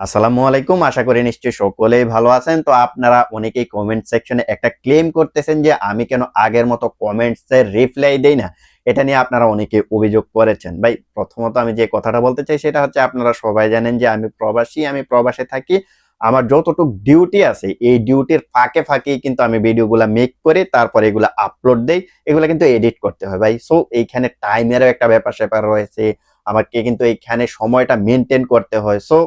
আসসালামু আলাইকুম। আশা করি নিশ্চয়ই সকলেই ভালো আছেন। তো আপনারা অনেকেই কমেন্ট সেকশনে একটা ক্লেম করতেছেন যে আমি কেন আগের মতো কমেন্টস এর রিপ্লাই দেই না? এটা নিয়ে আপনারা অনেকে অভিযোগ করেছেন। ভাই, প্রথমত আমি যে কথাটা বলতে চাই সেটা হচ্ছে আপনারা সবাই জানেন যে আমি প্রবাসী, আমি প্রবাসে থাকি। আমার যতটুকু ডিউটি আছে, এই ডিউটির ফাঁকে ফাঁকেই কিন্তু আমি ভিডিওগুলো মেক করে, তারপরে এগুলো আপলোড দেই। এগুলো কিন্তু এডিট করতে হয় ভাই। সো এইখানে টাইমেরও একটা ব্যাপার স্যাপার রয়েছে। আমাকে কিন্তু এইখানে সময়টা মেনটেন করতে হয়। সো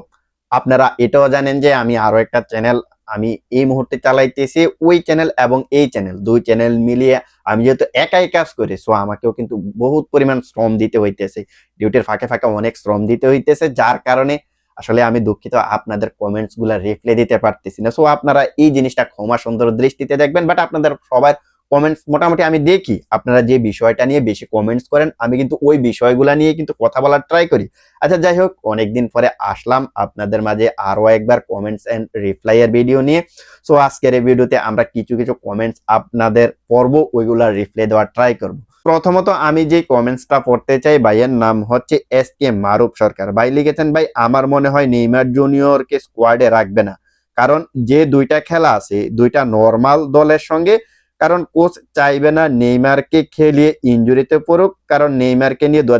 আপনারা এটাও জানেন যে আমি আরও একটা চ্যানেল আমি এই মুহূর্তে চালাইতেছি, ওই চ্যানেল এবং এই চ্যানেল দুই চ্যানেল মিলিয়ে আমি যেহেতু একাই কাজ করি সো আমাকেও কিন্তু বহুত পরিমাণ শ্রম দিতে হইতেছে। ডিউটির ফাঁকে ফাঁকে অনেক শ্রম দিতে হইতেছে, যার কারণে আসলে আমি দুঃখিত, আপনাদের কমেন্টসগুলা রিপ্লাই দিতে পারতেছি না। সো আপনারা এই জিনিসটা ক্ষমা সুন্দর দৃষ্টিতে দেখবেন বাট আপনাদের সবার কমেন্টস মোটামুটি আমি দেখি। আপনারা যে বিষয়টা নিয়ে বেশি কমেন্টস করেন, আমি কিন্তু ওই বিষয়গুলা নিয়ে কিন্তু কথা বলার ট্রাই করি। আচ্ছা যাই হোক, অনেকদিন পরে আসলাম আপনাদের মাঝে আরও একবার কমেন্টস এন্ড রিপ্লাই এর ভিডিও নিয়ে। সো আজকের এই ভিডিওতে আমরা কিছু কিছু কমেন্টস আপনাদের পড়ব, ওইগুলা রিপ্লাই দেওয়ার ট্রাই করব। প্রথমত আমি যে কমেন্টসটা পড়তে চাই, ভাইয়ের নাম হচ্ছে এস কে মারুফ সরকার। ভাই লিখেছেন, ভাই, আমার মনে হয় নেইমার জুনিয়রকে স্কোয়াডে রাখবে না। কারণ যে দুইটা খেলা আছে, দুইটা নর্মাল দলের সঙ্গে কারণ কোচ চাইবে না নেইমারকে খেলিয়ে ইঞ্জুরিতে পড়ুক, কারণ নেইমারকে নিয়ে দু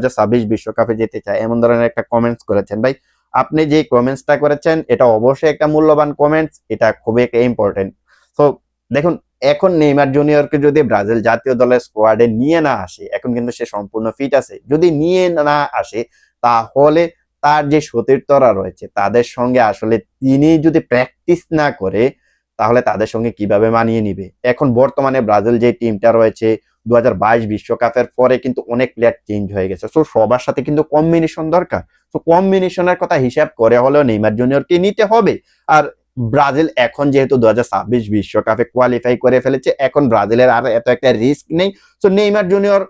বিশ্বকাপে যেতে চায়। এমন ধরনের একটা কমেন্টস করেছেন। ভাই, আপনি যে কমেন্টসটা করেছেন, এটা অবশ্যই একটা মূল্যবান কমেন্টস এটা খুবই একটা ইম্পর্টেন্ট তো দেখুন, এখন নেইমার জুনিয়রকে যদি ব্রাজিল জাতীয় দলের স্কোয়াডে নিয়ে না আসে, এখন কিন্তু সে সম্পূর্ণ ফিট আছে। যদি নিয়ে না আসে, তাহলে তার যে সতীর্থরা রয়েছে, তাদের সঙ্গে আসলে তিনি যদি প্র্যাকটিস না করে তাহলে তাদের সঙ্গে কীভাবে মানিয়ে নিবে? এখন বর্তমানে ব্রাজিল যে টিমটা রয়েছে দু বিশ্বকাপের পরে কিন্তু অনেক প্লেয়ার চেঞ্জ হয়ে গেছে। তো সবার সাথে কিন্তু কম্বিনেশন দরকার। তো কম্বিনেশনের কথা হিসাব করে হলেও নেইমার জুনিয়রকে নিতে হবে। আর ব্রাজিল এখন যেহেতু দু বিশ্বকাপে কোয়ালিফাই করে ফেলেছে, এখন ব্রাজিলের আর এত একটা রিস্ক নেই। তো নেইমার জুনিয়র,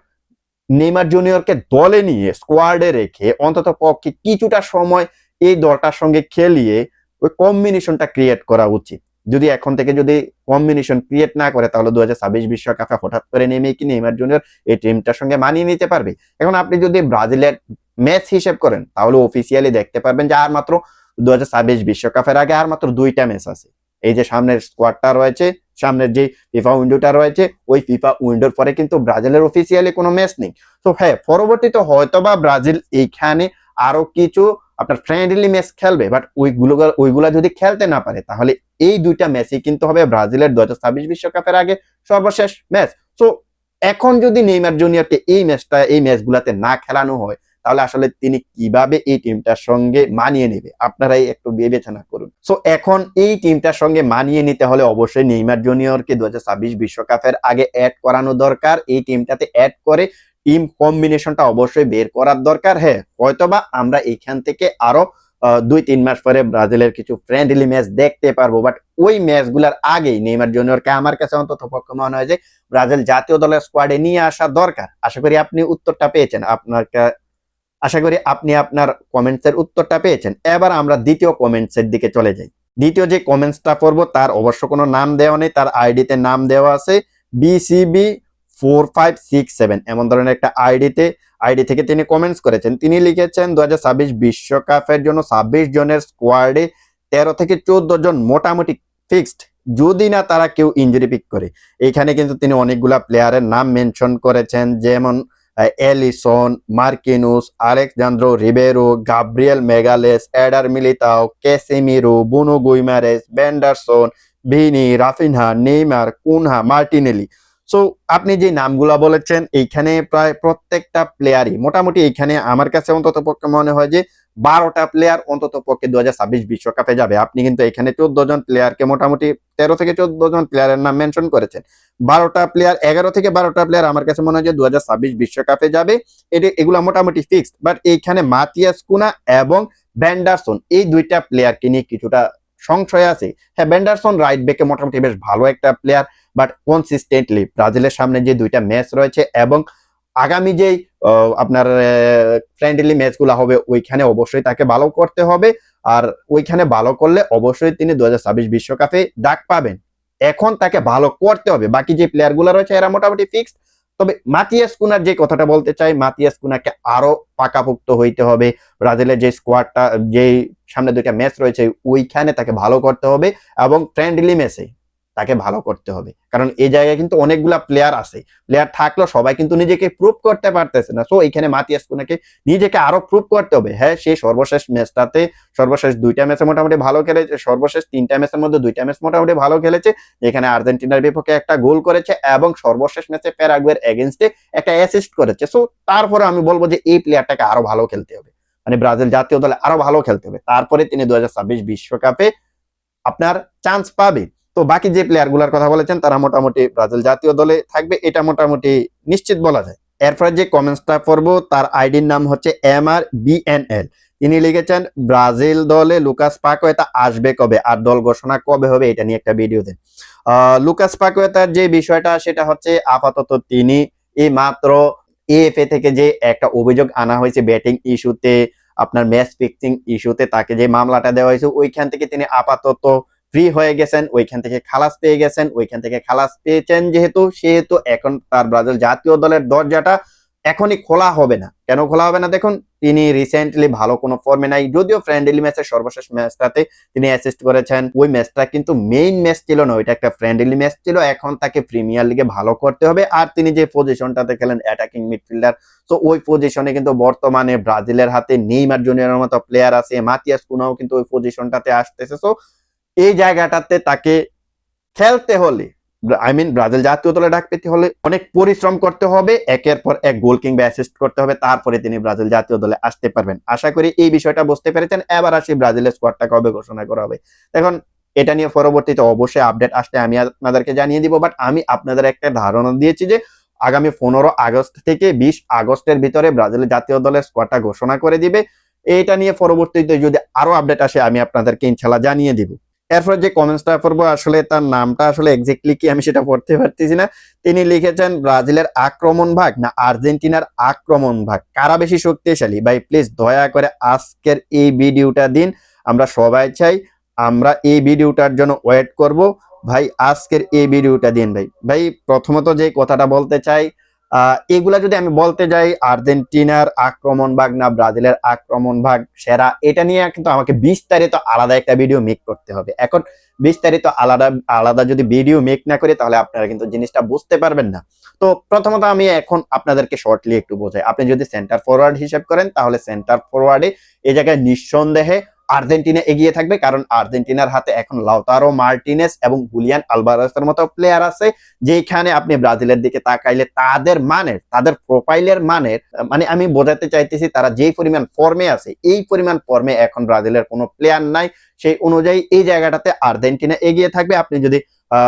নেইমার জুনিয়রকে দলে নিয়ে স্কোয়াডে রেখে অন্তত পক্ষে কিছুটা সময় এই দলটার সঙ্গে খেলিয়ে ওই কম্বিনেশনটা ক্রিয়েট করা উচিত। যদি এখন থেকে যদি কম্বিনেশন ক্রিয়েট না করে, তাহলে দু হাজার ছাব্বিশ বিশ্বকাপে হঠাৎ করে নেমে কি নেইমার জুনিয়র এই টিমটার সঙ্গে মানিয়ে নিতে পারবে? এখন আপনি যদি ব্রাজিলের ম্যাচ হিসেব করেন, তাহলে অফিসিয়ালি দেখতে পারবেন যে আর মাত্র দু হাজার ছাব্বিশ বিশ্বকাপের আগে আর মাত্র দুইটা ম্যাচ আছে। এই যে সামনের স্কোয়াডটা রয়েছে, সামনের যে ফিফা উইন্ডোটা রয়েছে, ওই ফিফা উইন্ডোর পরে কিন্তু ব্রাজিলের অফিসিয়ালি কোনো ম্যাচ নেই। তো হ্যাঁ পরবর্তীতে হয়তো বা ব্রাজিল এইখানে আরও কিছু আপনার ফ্রেন্ডলি ম্যাচ খেলবে বাট ওইগুলো, ওইগুলা যদি খেলতে না পারে, তাহলে এই দুইটা ম্যাচই কিন্তু হবে ব্রাজিলের দু বিশ্বকাপের আগে সর্বশেষ ম্যাচ সো এখন যদি নেইমার জুনিয়রকে এই ম্যাচটা এই ম্যাচগুলাতে না খেলানো হয়, তাহলে আসলে তিনি কীভাবে এই টিমটার সঙ্গে মানিয়ে নেবে? আপনারাই একটু বিবেচনা করুন। সো এখন এই টিমটার সঙ্গে মানিয়ে নিতে হলে অবশ্যই নেইমার জুনিয়রকে দু বিশ্বকাপের আগে অ্যাড করানো দরকার। এই টিমটাতে অ্যাড করে টিম কম্বিনেশনটা অবশ্যই বের করার দরকার। হ্যাঁ হয়তোবা আমরা এইখান থেকে আরও দুই, তিন মাস পরে ব্রাজিলের কিছু ফ্রেন্ডলি ম্যাচ দেখতে পারব বাট ওই ম্যাচগুলোর আগেই নেইমার জুনিয়রকে আমার কাছে অন্তত পক্ষ মনে হয় যে ব্রাজিল জাতীয় দলের স্কোয়াডে নিয়ে আসা দরকার। আশা করি আপনি উত্তরটা পেয়েছেন। আপনার আশা করি আপনি আপনার কমেন্টস এর উত্তরটা পেয়েছেন। এবার আমরা দ্বিতীয় কমেন্টস এর দিকে চলে যাই। দ্বিতীয় যে কমেন্টসটা করব তার অবশ্য কোনো নাম দেওয়া নেই, তার আইডিতে নাম দেওয়া আছে BCB four five six seven এমন ধরনের একটা আইডিতে আইডি থেকে তিনি কমেন্টস করেছেন। তিনি লিখেছেন দু বিশ্বকাপের জন্য ছাব্বিশ জনের স্কোয়াডে তেরো থেকে চোদ্দ জন মোটামুটি ফিক্সড যদি না তারা কেউ ইঞ্জুরি পিক করে। এখানে কিন্তু তিনি অনেকগুলা প্লেয়ারের নাম মেনশন করেছেন, যেমন Alisson Marquinhos Alexandro Ribeiro Gabriel Magalhaes Eder Militao Casemiro Bruno Guimaraes বেন্ডারসন Vini Raphinha Neymar Cunha Martinelli so আপনি যে নামগুলা বলেছেন, এইখানে প্রায় প্রত্যেকটা প্লেয়ারই মোটামুটি এইখানে আমার কাছে অন্তত পক্ষে মনে হয় যে বারোটা প্লেয়ার অন্তত পক্ষে দু বিশ্বকাপে যাবে। আপনি কিন্তু এখানে চোদ্দ জন প্লেয়ারকে মোটামুটি তেরো থেকে চোদ্দ জন প্লেয়ারের নাম মেনশন করেছেন। বারোটা প্লেয়ার এগারো থেকে বারোটা প্লেয়ার আমার কাছে মনে হয় যে দু বিশ্বকাপে যাবে। এটি, এগুলো মোটামুটি ফিক্সড বাট এইখানে মাতিয়াস কুনা এবং ব্যান্ডারসন, এই দুইটা প্লেয়ারকে নিয়ে কিছুটা সংশয় আছে। হ্যাঁ ব্যান্ডারসন রাইট বেকে মোটামুটি বেশ ভালো একটা প্লেয়ার বাট কনসিস্টেন্টলি ব্রাজিলের সামনে যে দুইটা ম্যাচ রয়েছে এবং আগামী যেই আপনার ফ্রেন্ডলি ম্যাচগুলো হবে, ওইখানে অবশ্যই তাকে ভালো করতে হবে। আর ওইখানে ভালো করলে অবশ্যই তিনি দু বিশ্বকাপে ডাক পাবেন। এখন তাকে ভালো করতে হবে। বাকি যে প্লেয়ারগুলো রয়েছে, এরা মোটামুটি ফিক্সড তবে মাতিয়াস কুনার যে কথাটা বলতে চাই, মাতিয়াস কুনাকে আরও পাকাপুক্ত হইতে হবে। ব্রাজিলের যে স্কোয়াডটা যে সামনে দুইটা ম্যাচ রয়েছে, ওইখানে তাকে ভালো করতে হবে এবং ফ্রেন্ডলি ম্যাচে তাকে ভালো করতে হবে। কারণ এই জায়গায় কিন্তু অনেকগুলা প্লেয়ার আছে। প্লেয়ার থাকলেও সবাই কিন্তু নিজেকে প্রুভ করতে পারতেছে না। সো এখানে মাতিয়াস কুনাকে নিজেকে আরও প্রুভ করতে হবে। হ্যাঁ সে সর্বশেষ ম্যাচটাতে সর্বশেষ দুইটা ম্যাচে মোটামুটি ভালো খেলেছে, সর্বশেষ তিনটা ম্যাচের মধ্যে দুইটা ম্যাচ মোটামুটি ভালো খেলেছে। যেখানে আর্জেন্টিনার বিপক্ষে একটা গোল করেছে এবং সর্বশেষ ম্যাচে প্যারাগুয়ের এগেনস্টে একটা অ্যাসিস্ট করেছে। সো তারপরে আমি বলব যে এই প্লেয়ারটাকে আরও ভালো খেলতে হবে। মানে ব্রাজিল জাতীয় দলে আরও ভালো খেলতে হবে। তারপরে তিনি দু বিশ্বকাপে আপনার চান্স পাবে। তো বাকি যে প্লেয়ারগুলোর কথা বলেছেন, তারা মোটামুটি ব্রাজিল জাতীয় দলে থাকবে, এটা মোটামুটি নিশ্চিত বলা যায়। এরপরে যে কমেন্টসটা পড়ব, তার আইডির নাম হচ্ছে এম আর বিএনএল তিনি লিখেছেন, ব্রাজিল দলে লুকাস পাকোয়েতা আসবে কবে আর দল ঘোষণা কবে হবে, এটা নিয়ে একটা ভিডিও দেন লুকাস পাকোয়েতার যে বিষয়টা, সেটা হচ্ছে আপাতত তিনি এই মাত্র এএফএ থেকে যে একটা অভিযোগ আনা হয়েছে ব্যাটিং ইস্যুতে, আপনার ম্যাচ ফিক্সিং ইস্যুতে, তাকে যে মামলাটা দেওয়া হয়েছে, ওইখান থেকে তিনি আপাতত ফ্রি হয়ে গেছেন, ওইখান থেকে খালাস পেয়ে গেছেন, ওইখান থেকে খালাস পেয়েছেন যেহেতু, সেহেতু এখন তার ব্রাজিল জাতীয় দলের দরজাটা এখনই খোলা হবে না। কেন খোলা হবে না? দেখুন, তিনি রিসেন্টলি ভালো কোনো ফর্মে নাই, যদিও ফ্রেন্ডলি ম্যাচের সর্বশেষ ম্যাচটাতে তিনি অ্যাসিস্ট করেছেন। ওই ম্যাচটা কিন্তু মেইন ম্যাচ ছিল না, ওইটা একটা ফ্রেন্ডলি ম্যাচ ছিল, এখন তাকে প্রিমিয়ার লিগে ভালো করতে হবে। আর তিনি যে পজিশনটাতে খেলেন অ্যাটাকিং মিডফিল্ডার তো ওই পজিশনে কিন্তু বর্তমানে ব্রাজিলের হাতে নেইমার জুনিয়রের মতো প্লেয়ার আছে, মাতিয়াস কুনাও কিন্তু ওই পজিশনটাতে আসতেছে তো এই জায়গাটাতে তাকে খেলতে হলে আই মিন ব্রাজিল জাতীয় দলে ডাক পেতে হলে অনেক পরিশ্রম করতে হবে, একের পর এক গোল কিংবা অ্যাসিস্ট করতে হবে, তারপরে তিনি ব্রাজিল জাতীয় দলে আসতে পারবেন। আশা করি এই বিষয়টা বুঝতে পেরেছেন। এবার আসি ব্রাজিলের স্কোয়াডটা কবে ঘোষণা করা হবে। এখন এটা নিয়ে পরবর্তীতে অবশ্যই আপডেট আসতে আমি আপনাদেরকে জানিয়ে দিব বাট আমি আপনাদের একটা ধারণা দিয়েছি যে আগামী পনেরো আগস্ট থেকে বিশ আগস্টের ভিতরে ব্রাজিলের জাতীয় দলের স্কোয়াডটা ঘোষণা করে দিবে। এটা নিয়ে পরবর্তীতে যদি আরও আপডেট আসে, আমি আপনাদেরকে ইনশাল্লাহ জানিয়ে দিব। এরপর যে কমেন্টসটা পড়ব, আসলে তার নামটা আসলে এক্স্যাক্টলি কি আমি সেটা পড়তে পারতেছি না। তিনি লিখেছেন, ব্রাজিলের আক্রমণ ভাগ না আর্জেন্টিনার আক্রমণ ভাগ? কারা বেশি শক্তিশালী? ভাই প্লিজ দয়া করে আজকের এই ভিডিওটা দিন। আমরা সবাই চাই আমরা এই ভিডিওটার জন্য ওয়েট করব। ভাই, আজকের এই ভিডিওটা দিন ভাই। ভাই, প্রথমত যে কথাটা বলতে চাই এগুলা যদি আমি বলতে যাই, আর্জেন্টিনার আক্রমণ ভাগ না ব্রাজিলের আক্রমণ ভাগ সেরা, এটা নিয়ে কিন্তু আমাকে বিস্তারিত আলাদা একটা ভিডিও মেক করতে হবে। এখন বিস্তারিত আলাদা আলাদা যদি ভিডিও মেক না করি, তাহলে আপনারা কিন্তু জিনিসটা বুঝতে পারবেন না। তো প্রথমত আমি এখন আপনাদেরকে শর্টলি একটু বোঝাই। আপনি যদি সেন্টার ফরওয়ার্ড হিসেব করেন, তাহলে সেন্টার ফরওয়ার্ডে এই জায়গায় নিঃসন্দেহে আর্জেন্টিনা এগিয়ে থাকবে, কারণ আর্জেন্টিনার হাতে এখন লাউতারো মার্টিনেস এবং হুলিয়ান আলবারাসের মতো প্লেয়ার আছে যেখানে আপনি ব্রাজিলের দিকে তাকাইলে তাদের মানের, তাদের প্রোফাইলের মানের মানে আমি বোঝাতে চাইতেছি তারা যেই পরিমাণ ফর্মে আছে, এই পরিমাণ ফর্মে এখন ব্রাজিলের কোনো প্লেয়ার নাই। সেই অনুযায়ী এই জায়গাটাতে আর্জেন্টিনা এগিয়ে থাকবে। আপনি যদি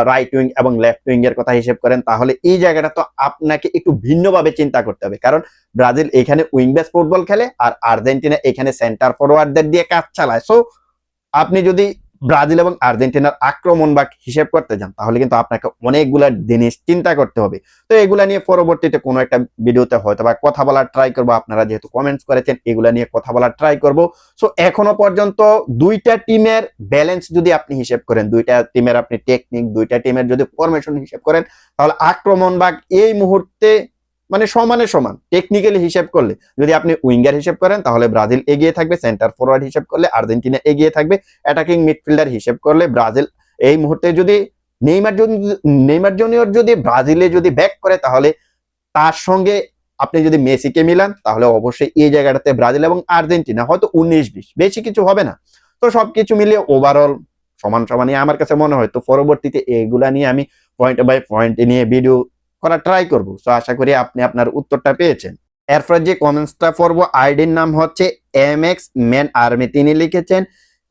রাইট উইং এবং লেফট উইং এর কথা হিসেব করেন, তাহলে এই জায়গাটা তো আপনাকে একটু ভিন্নভাবে চিন্তা করতে হবে। কারণ ব্রাজিল এখানে উইং ফুটবল খেলে আর আর্জেন্টিনা এখানে সেন্টার ফরওয়ার্ডদের দিয়ে কাজ চালায়। সো আপনি যদি ব্রাজিল এবং আর্জেন্টিনার আক্রমণ বা হিসেব করতে যান, তাহলে কিন্তু আপনাকে অনেকগুলা জিনিস চিন্তা করতে হবে। তো এগুলা নিয়ে পরবর্তীতে কোনো একটা ভিডিওতে হয়তো বা কথা বলার ট্রাই করব। আপনারা যেহেতু কমেন্টস করেছেন, এগুলা নিয়ে কথা বলার ট্রাই করব। সো এখনও পর্যন্ত দুইটা টিমের ব্যালেন্স যদি আপনি হিসেব করেন, দুইটা টিমের আপনি টেকনিক দুইটা টিমের যদি ফরমেশন হিসেব করেন, তাহলে আক্রমণ ভাগ এই মুহূর্তে মানে সমানে সমান। টেকনিক্যালি হিসেব করলে, যদি আপনি উইঙ্গার হিসেব করেন, তাহলে ব্রাজিল এগিয়ে থাকবে সেন্টার ফরওয়ার্ড হিসেব করলে আর্জেন্টিনা এগিয়ে থাকবে অ্যাটাকিং মিডফিল্ডার হিসেব করলে ব্রাজিল। এই মুহূর্তে যদি নেইমার নেইমার জুনিয়র যদি ব্রাজিলে যদি ব্যাক করে, তাহলে তার সঙ্গে আপনি যদি মেসিকে মিলান, তাহলে অবশ্যই এই জায়গাটাতে ব্রাজিল এবং আর্জেন্টিনা, হয়তো উনিশ বিশ, বেশি কিছু হবে না। তো সবকিছু মিলিয়ে ওভারঅল সমান সমানই আমার কাছে মনে হয়। তো পরবর্তীতে এইগুলা নিয়ে আমি পয়েন্ট বাই পয়েন্ট নিয়ে ভিডিও করা ট্রাই করব। তো আশা করি আপনি আপনার উত্তরটা পেয়েছেন। এরপর যে কমেন্টসটা পড়ব আইডির নাম হচ্ছে এম এক্স ম্যান আর্মি তিনি লিখেছেন,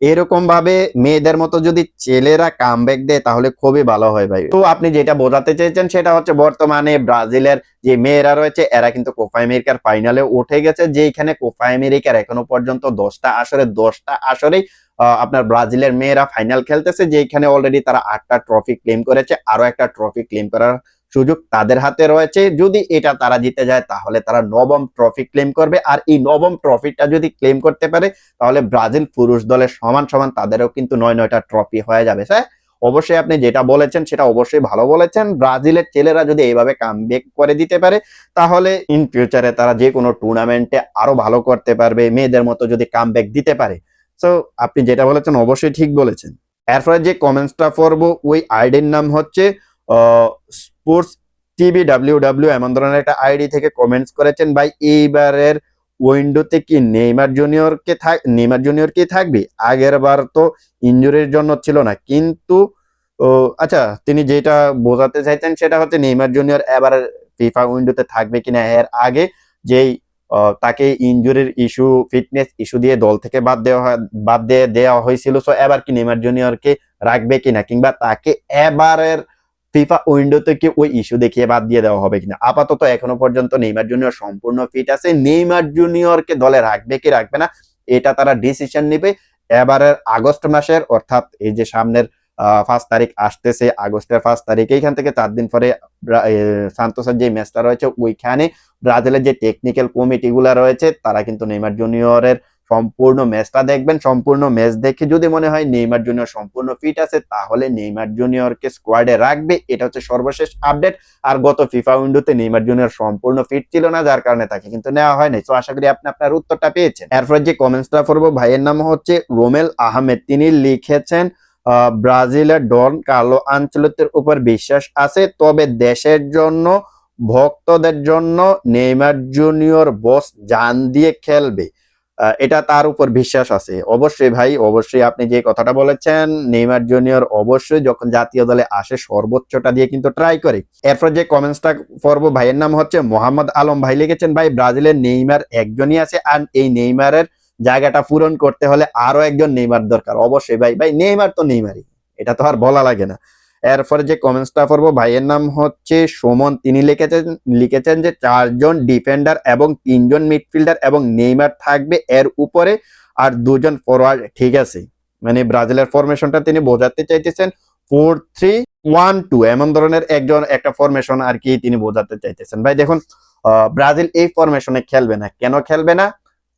এরকম ভাবে মেয়েদের মতো যদি ছেলেরা কামব্যাক দেয়, তাহলে খুবই ভালো হয় ভাই। তো আপনি যেটা বোঝাতে চেয়েছেন, সেটা হচ্ছে বর্তমানে ব্রাজিলের যে মেয়েরা রয়েছে, এরা কিন্তু কোপা আমেরিকার ফাইনালে উঠে গেছে যে যেখানে কোপা আমেরিকার এখনও পর্যন্ত দশটা আসরে, দশটা আসরেই আপনার ব্রাজিলের মেয়েরা ফাইনাল খেলতেছে যেখানে অলরেডি তারা আটটা ট্রফি ক্লেম করেছে আরও একটা ট্রফি ক্লেম করার সুযোগ তাদের হাতে রয়েছে। যদি এটা তারা জিতে যায়, তাহলে তারা নবম ট্রফি ক্লেম করবে। আর এই নবম ট্রফিটা যদি ক্লেম করতে পারে, তাহলে ব্রাজিল পুরুষ দলের সমান সমান তাদেরও কিন্তু নয় নয়টা ট্রফি হয়ে যাবে। স্যার, অবশ্যই আপনি যেটা বলেছেন, সেটা অবশ্যই ভালো বলেছেন। ব্রাজিলের ছেলেরা যদি এইভাবে কামব্যাক করে দিতে পারে, তাহলে ইন ফিউচারে তারা যে কোনো টুর্নামেন্টে আরও ভালো করতে পারবে, মেয়েদের মতো যদি কামব্যাক দিতে পারে। সো আপনি যেটা বলেছেন, অবশ্যই ঠিক বলেছেন। এরপরে যে কমেন্টসটা পড়ব, ওই আইডির নাম হচ্ছে স্পোর্টস টিভি ডাব্লিউ ডাব্লিউ এমন ধরনের একটা আইডি থেকে কমেন্টস করেছেন। ভাই, এইবারের উইন্ডোতে কি নেইমার জুনিয়রকে থাক নেইমার জুনিয়র কি থাকবে? আগের বার তো ইনজুরির জন্য ছিল না। কিন্তু আচ্ছা তিনি যেটা বোঝাতে চাইছেন সেটা হচ্ছে নেইমার জুনিয়র এবার ফিফা উইন্ডোতে থাকবে কিনা? এর আগে যেই তাকে ইনজুরির ইস্যু ফিটনেস ইস্যু দিয়ে দল থেকে বাদ দেওয়া বাদ দিয়ে দেওয়া হয়েছিল। সো এবার কি নেইমার জুনিয়রকে রাখবে কিনা? কিংবা তাকে এবারের ফিফা উইন্ডোতে কি ওই ইস্যু দেখিয়ে বাদ দিয়ে দেওয়া হবে কিনা? আপাতত এখনও পর্যন্ত নেইমার জুনিয়র সম্পূর্ণ ফিট আছে। নেইমার জুনিয়রকে দলে রাখবে কি রাখবে না, এটা তারা ডিসিশন নেবে। এবারের আগস্ট মাসের, অর্থাৎ এই যে সামনের পাঁচ তারিখ আসতেছে, আগস্টের পাঁচ তারিখ, এইখান থেকে চার দিন পরে সান্তোসের যে ম্যাচটা রয়েছে, ওইখানে ব্রাজিলের যে টেকনিক্যাল কমিটি গুলা রয়েছে, তারা কিন্তু নেইমার জুনিয়রের সম্পূর্ণ ম্যাচটা দেখবেন, সম্পূর্ণ ম্যাচ দেখে যদি মনে হয় নেইমার জুনিয়র সম্পূর্ণ ফিট আছে, তাহলে নেইমার জুনিয়রকে স্কোয়াডে রাখবে। এটা হচ্ছে সর্বশেষ আপডেট আর গত ফিফা উইন্ডোতে নেইমার জুনিয়র সম্পূর্ণ ফিট ছিল না, যার কারণে তাকে কিন্তু নেওয়া হয়নি। তো আশা করি আপনি আপনার উত্তরটা পেয়েছেন। এরপর যে কমেন্টসটা করব ভাইয়ের নাম হচ্ছে রোমেল আহমেদ। তিনি লিখেছেন ব্রাজিলের ডন কার্লো আঞ্চলতের উপর বিশ্বাস আছে, তবে দেশের জন্য, ভক্তদের জন্য নেইমার জুনিয়র বস জান দিয়ে খেলবে। এটা তার উপর বিশ্বাস আছে। অবশ্যই ভাই, অবশ্যই আপনি যে কথাটা বলেছেন, নেইমার জুনিয়র অবশ্যই যখন জাতীয় দলে আসে সর্বোচ্চটা দিয়ে কিন্তু ট্রাই করে। এরপর যে কমেন্টসটা পড়ব, ভাইয়ের নাম হচ্ছে মোহাম্মদ আলম। ভাই লিখেছেন, ভাই, ব্রাজিলের নেইমার একজনই আছে আর এই নেইমারের জায়গাটা পূরণ করতে হলে আরও একজন নেইমার দরকার। অবশ্যই ভাই ভাই, নেইমার তো নেইমারই, এটা তো আর বলা লাগে না। এরপরে যে কমেন্টসটা পড়ব, ভাইয়ের নাম হচ্ছে সুমন। তিনি লিখেছেন লিখেছেন যে চারজন ডিফেন্ডার এবং তিনজন মিডফিল্ডার এবং নেইমার থাকবে এর উপরে আর দুজন ফরওয়ার্ড ঠিক আছে? মানে ব্রাজিলের ফরমেশনটা তিনি বোঝাতে চাইতেছেন ফোর থ্রি ওয়ান টু এমন ধরনের একজন, একটা ফরমেশন আর কি তিনি বোঝাতে চাইতেছেন। ভাই, দেখুন ব্রাজিল এই ফরমেশনে খেলবে না। কেন খেলবে না?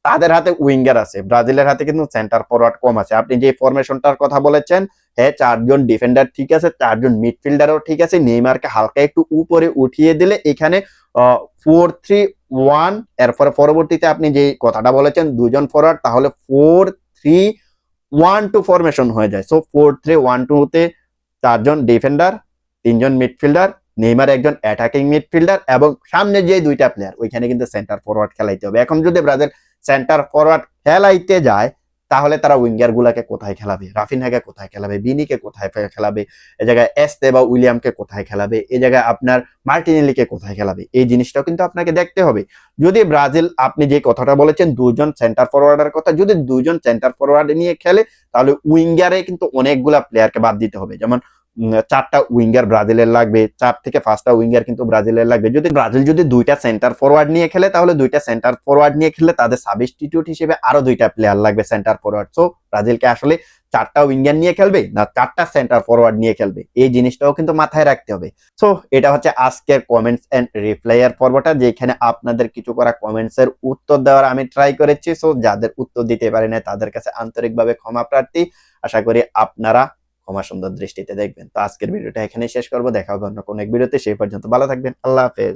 তাদের হাতে উইঙ্গার আছে। ব্রাজিলের হাতে কিন্তু সেন্টার ফরওয়ার্ড কম আছে। আপনি যে ফরমেশনটার কথা বলেছেন হ্যাঁ চারজন ডিফেন্ডার ঠিক আছে, চারজন মিডফিল্ডারও ঠিক আছে, নেইমারকে হালকা একটু উপরে উঠিয়ে দিলে এখানে ফোর থ্রি ওয়ান এরপরে পরবর্তীতে আপনি যে কথাটা বলেছেন দুজন ফরওয়ার্ড তাহলে four three one two formation হয়ে যায়। সো ফোর থ্রি ওয়ান টুতে চারজন ডিফেন্ডার তিনজন মিডফিল্ডার নেইমার একজন অ্যাটাকিং মিডফিল্ডার এবং সামনে যে দুইটা প্লেয়ার ওইখানে কিন্তু সেন্টার ফরওয়ার্ড খেলাইতে হবে। এখন যদি ব্রাজিল সেন্টার ফরওয়ার্ড খেলাইতে যায় তাহলে তারা উইঙ্গার গুলাকে কোথায় খেলাবে? রাফিনহাকে কোথায় খেলাবে? বিনিকে কোথায় খেলাবে? এ জায়গায় এস্তে বা উইলিয়ামকে কোথায় খেলাবে? এ জায়গায় আপনার মার্টিনেলিকে কোথায় খেলাবে? এই জিনিসটাও কিন্তু আপনাকে দেখতে হবে। যদি ব্রাজিল, আপনি যে কথাটা বলেছেন, দুজন সেন্টার ফরওয়ার্ডের কথা, যদি দুজন সেন্টার ফরওয়ার্ড নিয়ে খেলে, তাহলে উইঙ্গারে কিন্তু অনেকগুলা প্লেয়ারকে বাদ দিতে হবে। যেমন চারটা উইঙ্গার ব্রাজিলের লাগবে, চার থেকে পাঁচটা উইঙ্গার কিন্তু ব্রাজিলের লাগবে। যদি ব্রাজিল যদি দুইটা সেন্টার ফরওয়ার্ড নিয়ে খেলে, তাহলে দুইটা সেন্টার ফরওয়ার্ড নিয়ে খেলে তাদের সাবস্টিটিউট হিসেবে আরও দুইটা প্লেয়ার লাগবে সেন্টার ফরওয়ার্ড সো ব্রাজিলকে আসলে চারটা উইঙ্গার নিয়ে খেলবে না চারটা সেন্টার ফরওয়ার্ড নিয়ে খেলবে? এই জিনিসটাও কিন্তু মাথায় রাখতে হবে। সো এটা হচ্ছে আজকের কমেন্টস এন্ড রিপ্লাই এর পর্বটা, যেখানে আপনাদের কিছু করা কমেন্টস এর উত্তর দেওয়ার আমি ট্রাই করেছি। সো যাদের উত্তর দিতে পারি না তাদের কাছে আন্তরিকভাবে ক্ষমা প্রার্থী। আশা করি আপনারা ক্ষমা সুন্দর দৃষ্টিতে দেখবেন। তো আজকের ভিডিওটা এখানে শেষ করব। দেখা হবে অন্য কোনো এক ভিডিওতে। সেই পর্যন্ত ভালো থাকবেন। আল্লাহ হাফেজ।